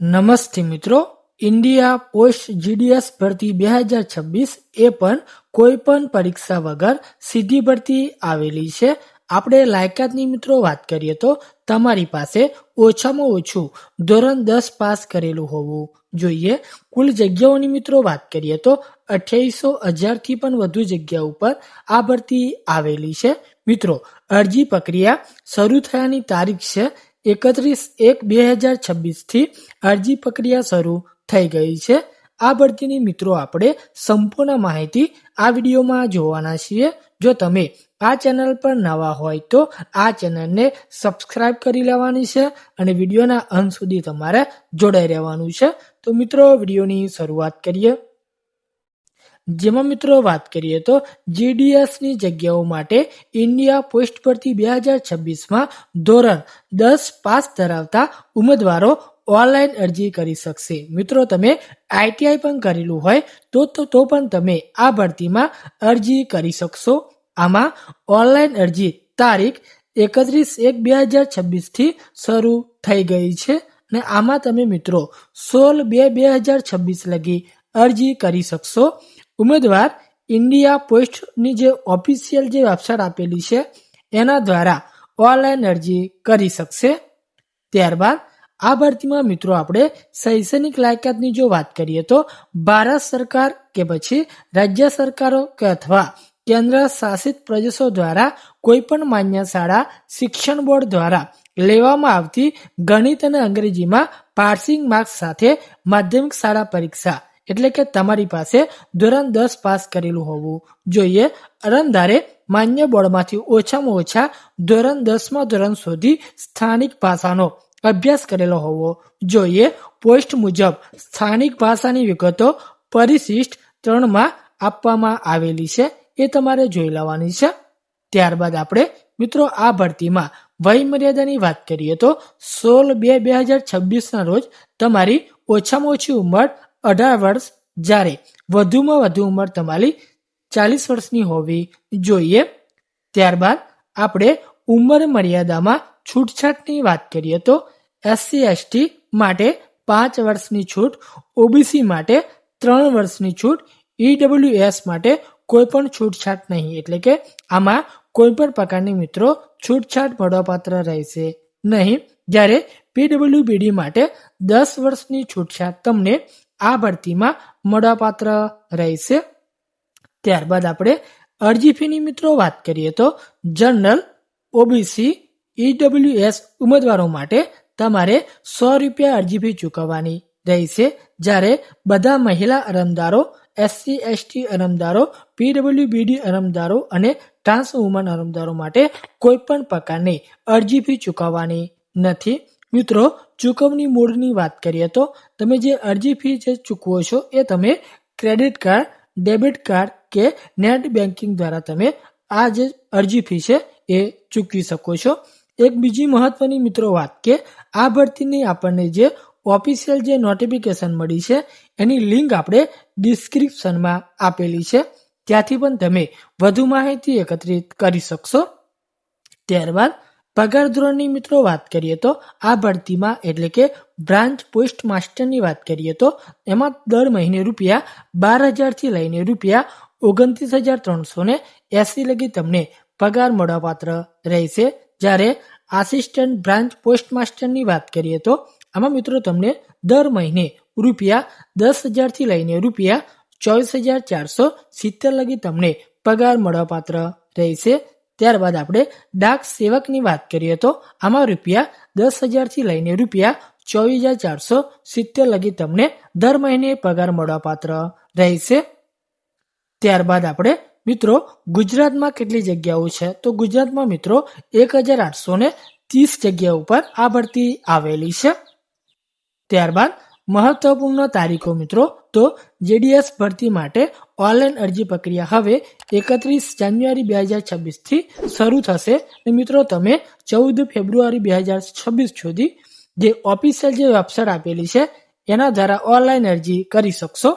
નમસ્તે મિત્રો. India post GDS ભરતી બે હજાર છવ્વીસ એ પણ કોઈ પણ પરીક્ષા વગર સીધી ભરતી આવેલી છે. આપણે લાયકાતની મિત્રો વાત કરીએ તો તમારી પાસે ઓછામાં ઓછું ધોરણ દસ પાસ કરેલું હોવું જોઈએ. કુલ જગ્યાઓની મિત્રો વાત કરીએ તો અઠ્યાવીસો હજારથી પણ વધુ જગ્યા ઉપર આ ભરતી આવેલી છે. મિત્રો, અરજી પ્રક્રિયા શરૂ થયાની તારીખ છે એકત્રીસ એક બે હજાર છવ્વીસથી અરજી પ્રક્રિયા શરૂ થઈ ગઈ છે. આ ભરતીની મિત્રો આપણે સંપૂર્ણ માહિતી આ વિડીયોમાં જોવાના છીએ. જો તમે આ ચેનલ પર નવા હોય તો આ ચેનલને સબસ્ક્રાઇબ કરી લેવાની છે અને વિડીયોના અંત સુધી તમારે જોડાઈ રહેવાનું છે. તો મિત્રો, વિડીયોની શરૂઆત કરીએ. જેમાં મિત્રો વાત કરીએ તો જીડીએસની જગ્યાઓ માટે ઇન્ડિયા પોસ્ટ પરથી બે હજાર છવ્વીસમાં ધોરણ દસ પાસ ધરાવતા ઉમેદવારો ઓનલાઈન અરજી કરી શકશે. મિત્રો, તમે આઈટીઆઈ પણ કરેલું હોય તો તો પણ તમે આ ભરતીમાં અરજી કરી શકશો. આમાં ઓનલાઈન અરજી તારીખ એકત્રીસ એક બે હજાર છવ્વીસથી શરૂ થઈ ગઈ છે અને આમાં તમે મિત્રો સોળ બે બે હજાર છવ્વીસ લગી અરજી કરી શકશો. ઉમેદવાર ઇન્ડિયા પોસ્ટની જે ઓફિશિયલ જે વેબસાઇટ આપેલી છે, એના દ્વારા ઓનલાઈન અરજી કરી શકશે. ત્યારબાદ, આ ભરતીમાં મિત્રો આપણે શૈક્ષણિક લાયકાતની જો વાત કરીએ તો ભારત સરકાર કે પછી રાજ્ય સરકારો કે અથવા કેન્દ્ર શાસિત પ્રદેશો દ્વારા કોઈ પણ માન્ય શાળા, શિક્ષણ બોર્ડ દ્વારા લેવામાં આવતી ગણિત અને અંગ્રેજીમાં પાસિંગ માર્ક્સ સાથે માધ્યમિક શાળા પરીક્ષા એટલે કે તમારી પાસે ધોરણ દસ પાસ કરેલું હોવું જોઈએ. અરજદારે માન્ય બોર્ડમાંથી ઓછામાં ઓછા ધોરણ દસમાં ધોરણ સુધી સ્થાનિક ભાષાનો અભ્યાસ કરેલો હોવો જોઈએ. પોસ્ટ મુજબ સ્થાનિક ભાષાની વિગતો પરિશિષ્ટ ત્રણમાં આપવામાં આવેલી છે. એ તમારે જોઈ લેવાની છે. ત્યારબાદ આપણે મિત્રો આ ભરતીમાં વય મર્યાદાની વાત કરીએ તો સોળ બે બે હજાર છવ્વીસના રોજ તમારી ઓછામાં ઓછી ઉંમર અઢાર વર્ષ જ્યારે વધુમાં વધુ ઉંમર તમારી ચાલીસ વર્ષની હોવી જોઈએ. ત્યારબાદ આપણે ઉંમર મર્યાદામાં છૂટછાટની વાત કરીએ તો એસસી એસટી માટે પાંચ વર્ષની છૂટ ઓબીસી માટે ત્રણ વર્ષની છૂટ ઈડબ્લ્યુએસ માટે કોઈ પણ છૂટછાટ નહીં. એટલે કે આમાં કોઈ પણ પ્રકારની મિત્રો છૂટછાટ મળવાપાત્ર રહેશે નહીં. જ્યારે પીડબ્લ્યુબીડી માટે દસ વર્ષની છૂટછાટ તમને આ ભરતીમાં મળવાપાત્ર રહેશે. ત્યારબાદ આપણે અરજી ફીની મિત્રો વાત કરીએ તો જનરલ, ઓબીસી, ઈડબ્લ્યુએસ ઉમેદવારો માટે તમારે સો રૂપિયા અરજી ફી ચૂકવવાની રહેશે. જ્યારે બધા મહિલા અરમદારો, એસસી, એસટી અરમદારો, પીડબ્લ્યુબીડી અરમદારો અને ટ્રાન્સ વુમન અરમદારો માટે કોઈ પણ પ્રકારની અરજી ફી ચૂકવવાની નથી. મિત્રો ચૂકવણી મોડની વાત કરીએ તો તમે જે અરજી ફી જે ચૂકવો છો એ તમે ક્રેડિટ કાર્ડ, ડેબિટ કાર્ડ કે નેટ બેન્કિંગ દ્વારા તમે આ જે અરજી ફી છે એ ચૂકવી શકો છો. એક બીજી મહત્વની મિત્રો વાત કે આ ભરતીની આપણને જે ઓફિશિયલ જે નોટિફિકેશન મળી છે એની લિંક આપણે ડિસ્ક્રિપ્શનમાં આપેલી છે. ત્યાંથી પણ તમે વધુ માહિતી એકત્રિત કરી શકશો. ત્યારબાદ પગાર ધોરણની મિત્રો વાત કરીએ તો આ ભરતીમાં એટલે કે બ્રાન્ચ પોસ્ટ માસ્ટરની વાત કરીએ તો એમાં દર મહિને રૂપિયા બાર હજારથી લઈને રૂપિયા ઓગણત્રીસ હજાર ત્રણસો ને એસી લગી તમને પગાર મળવાપાત્ર રહેશે. જ્યારે આસિસ્ટન્ટ બ્રાન્ચ પોસ્ટ માસ્ટરની વાત કરીએ તો આમાં મિત્રો તમને દર મહિને રૂપિયા દસ હજારથી લઈને રૂપિયા ચોવીસ હજાર ચારસો સિત્તેર લગી તમને પગાર મળવાપાત્ર રહેશે. ત્યારબાદ આપણે ડાક સેવકની વાત કરીએ તો આમાં રૂપિયા દસ હજારથી લઈને રૂપિયા ચોવીસ હજાર ચારસો સિત્તેર લગી તમને દર મહિને પગાર મળવાપાત્ર રહેશે. ત્યારબાદ આપણે મિત્રો ગુજરાતમાં કેટલી જગ્યાઓ છે? તો ગુજરાતમાં મિત્રો એક હજાર આઠસો ને ત્રીસ જગ્યા ઉપર આ ભરતી આવેલી છે. ત્યારબાદ મહત્વપૂર્ણ તારીખો મિત્રો તો જેડીએસ ભરતી માટે ઓનલાઈન અરજી પ્રક્રિયા હવે એકત્રીસ જાન્યુઆરી બે હજાર છવ્વીસથી શરૂ થશે. અને મિત્રો, તમે ચૌદ ફેબ્રુઆરી બે હજાર છવ્વીસ સુધી જે ઓફિશિયલ જે વેબસાઇટ આપેલી છે, એના દ્વારા ઓનલાઈન અરજી કરી શકશો.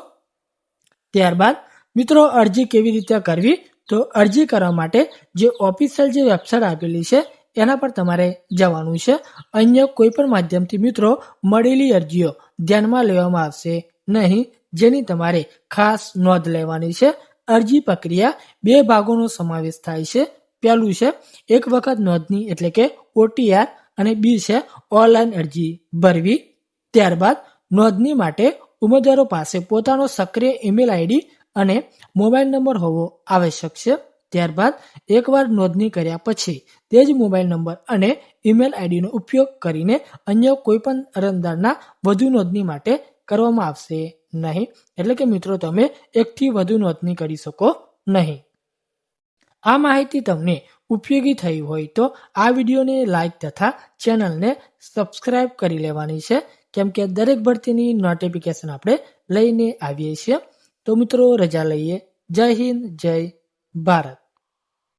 ત્યારબાદ, મિત્રો, અરજી કેવી રીતે કરવી? તો અરજી કરવા માટે જે ઓફિશિયલ જે વેબસાઇટ આપેલી છે, એના પર તમારે જવાનું છે. અન્ય કોઈ પણ માધ્યમથી મિત્રો, મળેલી અરજીઓ ધ્યાનમાં લેવામાં આવશે નહીં. જેની તમારે ખાસ નોંધ લેવાની છે. અરજી પ્રક્રિયા બે ભાગોનો સમાવેશ થાય છે. પહેલું છે, એક વખત નોંધણી એટલે કે ઓટીઆર અને બી છે, ઓનલાઈન અરજી ભરવી. ત્યારબાદ નોંધણી માટે ઉમેદવારો પાસે પોતાનો સક્રિય ઈમેલ આઈડી અને મોબાઈલ નંબર હોવો આવશ્યક છે. ત્યારબાદ એકવાર નોંધણી કર્યા પછી તે જ મોબાઈલ નંબર અને ઈમેલ આઈડીનો ઉપયોગ કરીને અન્ય કોઈપણ અરજદારના વધુ નોંધણી માટે કરવામાં આવશે. નહીં. એટલે કે મિત્રો, તમે એકથી વધુ નોંધણી કરી શકો નહીં. આ માહિતી તમને ઉપયોગી થઈ હોય તો આ વિડીયોને લાઈક તથા ચેનલને સબસ્ક્રાઇબ કરી લેવાની છે. કેમ કે દરેક ભરતીની નોટિફિકેશન આપણે લઈને આવીએ છીએ. તો મિત્રો, રજા લઈએ. જય હિન્દ, જય ભારત.